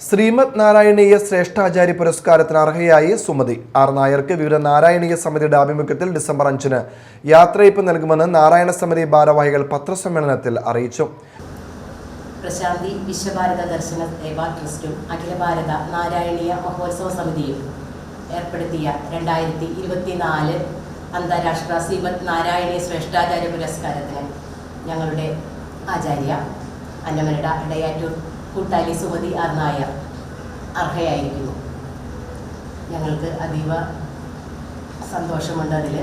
ശ്രീമദ് നാരായണീയ ശ്രേഷ്ഠാചാര്യ പുരസ്കാരത്തിന് അർഹയായി സുമതി. ആർ നായർക്ക് വിവിധ നാരായണീയ സമിതിയുടെ ആഭിമുഖ്യത്തിൽ ഡിസംബർ അഞ്ചിന് യാത്രയപ്പ് നൽകുമെന്ന് നാരായണ സമിതി ഭാരവാഹികൾ പത്രസമ്മേളനത്തിൽ അറിയിച്ചു. പ്രശാന്തി വിശ്വഭാരത ദർശന സേവാ ട്രസ്റ്റും അഖില ഭാരത നാരായണീയ മഹോത്സവ സമിതിയും ഏർപ്പെടുത്തിയ രണ്ടായിരത്തി ഇരുപത്തിനാല് അന്താരാഷ്ട്ര ശ്രീമദ് നാരായണീയ ശ്രേഷ്ഠാചാര്യ പുരസ്കാരത്തിന് ഞങ്ങളുടെ ആചാര്യ അന്നമനട ഇടയാറ്റൂർ കൂട്ടാലി സുമതി ആർ നായർ അർഹയായിരിക്കുന്നു. ഞങ്ങൾക്ക് അതീവ സന്തോഷമുണ്ട് അതിൽ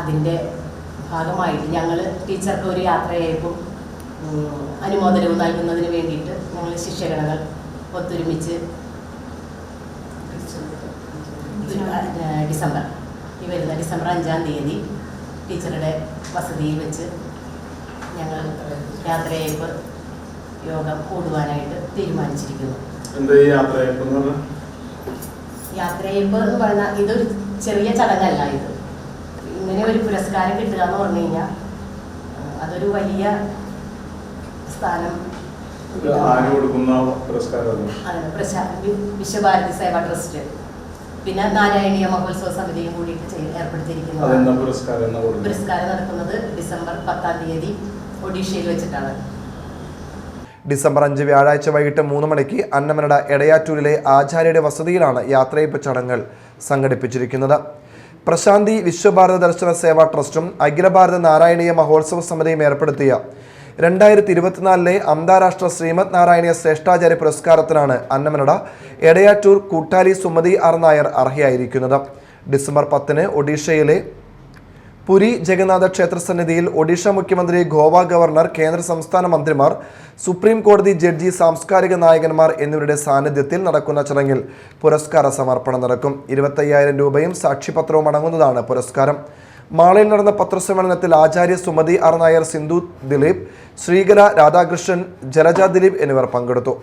അതിന്റെ ഭാഗമായിട്ട് ഞങ്ങൾ ടീച്ചർക്ക് ഒരു യാത്രയായപ്പോൾ അനുമോദനവും നൽകുന്നതിന് വേണ്ടിയിട്ട് ഞങ്ങൾ ശിക്ഷകണകൾ ഒത്തൊരുമിച്ച് ഡിസംബർ ഈ വരുന്ന ഡിസംബർ അഞ്ചാം തീയതി ടീച്ചറുടെ വസതിയിൽ വെച്ച് ഞങ്ങൾ യാത്രയയപ്പ് യോഗം കൂടുവാനായിട്ട് തീരുമാനിച്ചിരിക്കുന്നു. യാത്രയപ്പ് എന്ന് പറഞ്ഞാൽ ഇതൊരു ചെറിയ ചടങ്ങല്ല ഇത്. ഇങ്ങനെ ഒരു പുരസ്കാരം കിട്ടുക എന്ന് പറഞ്ഞു കഴിഞ്ഞാൽ അതൊരു വലിയ സ്ഥാനം വിശ്വഭാരതി സേവാ ട്രസ്റ്റ്. പിന്നെ നാരായണീയ മഹോത്സവ സമിതിയും കൂടിയിട്ട് ഏർപ്പെടുത്തിയിരിക്കുന്നു പുരസ്കാരം നടക്കുന്നത് ഡിസംബർ പത്താം തീയതി ഒഡീഷയിൽ വെച്ചിട്ടാണ്. ഡിസംബർ അഞ്ച് വ്യാഴാഴ്ച വൈകിട്ട് മൂന്ന് മണിക്ക് അന്നമനട എടയാറ്റൂരിലെ ആചാര്യയുടെ വസതിയിലാണ് യാത്രയപ്പ് ചടങ്ങുകൾ സംഘടിപ്പിച്ചിരിക്കുന്നത്. പ്രശാന്തി വിശ്വഭാരത ദർശന സേവാ ട്രസ്റ്റും അഖില ഭാരത നാരായണീയ മഹോത്സവ സമിതിയും ഏർപ്പെടുത്തിയ രണ്ടായിരത്തി ഇരുപത്തിനാലിലെ അന്താരാഷ്ട്ര ശ്രീമദ് നാരായണീയ ശ്രേഷ്ഠാചാര്യ പുരസ്കാരത്തിനാണ് അന്നമനട എടയാറ്റൂർ കൂട്ടാലി സുമതി ആർ നായർ അർഹയായിരിക്കുന്നത്. ഡിസംബർ പത്തിന് ഒഡീഷയിലെ പുരി ജഗന്നാഥ ക്ഷേത്ര സന്നിധിയിൽ ഒഡീഷ മുഖ്യമന്ത്രി ഗോവ ഗവർണർ കേന്ദ്ര സംസ്ഥാന മന്ത്രിമാർ സുപ്രീം കോടതി ജഡ്ജി സാംസ്കാരിക നായകന്മാർ എന്നിവരുടെ സാന്നിധ്യത്തിൽ നടക്കുന്ന ചടങ്ങിൽ പുരസ്കാര സമർപ്പണം നടക്കും. ഇരുപത്തയ്യായിരം രൂപയും സാക്ഷിപത്രവും അടങ്ങുന്നതാണ് പുരസ്കാരം. മാളയിൽ നടന്ന പത്രസമ്മേളനത്തിൽ ആചാര്യ സുമതി ആർ നായർ സിന്ധു ദിലീപ് ശ്രീകല രാധാകൃഷ്ണൻ ജലജ ദിലീപ് എന്നിവർ പങ്കെടുത്തു.